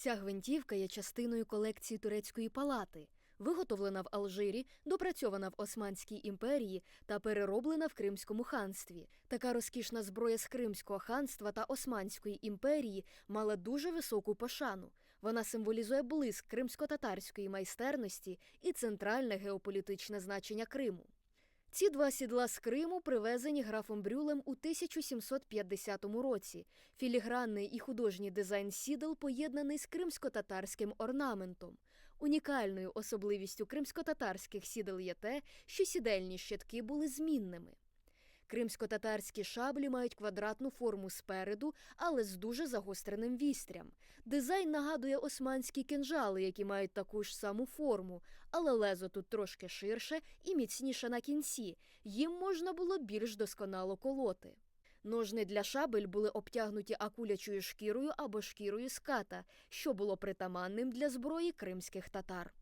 Ця гвинтівка є частиною колекції турецької палати, виготовлена в Алжирі, допрацьована в Османській імперії та перероблена в Кримському ханстві. Така розкішна зброя з Кримського ханства та Османської імперії мала дуже високу пошану. Вона символізує блиск кримсько-татарської майстерності і центральне геополітичне значення Криму. Ці два сідла з Криму привезені графом Брюлем у 1750 році. Філігранний і художній дизайн сідел поєднаний з кримсько-татарським орнаментом. Унікальною особливістю кримсько-татарських сідел є те, що сідельні щитки були змінними. Кримсько-татарські шаблі мають квадратну форму спереду, але з дуже загостреним вістрям. Дизайн нагадує османські кинжали, які мають таку ж саму форму, але лезо тут трошки ширше і міцніше на кінці. Їм можна було більш досконало колоти. Ножни для шабель були обтягнуті акулячою шкірою або шкірою ската, що було притаманним для зброї кримських татар.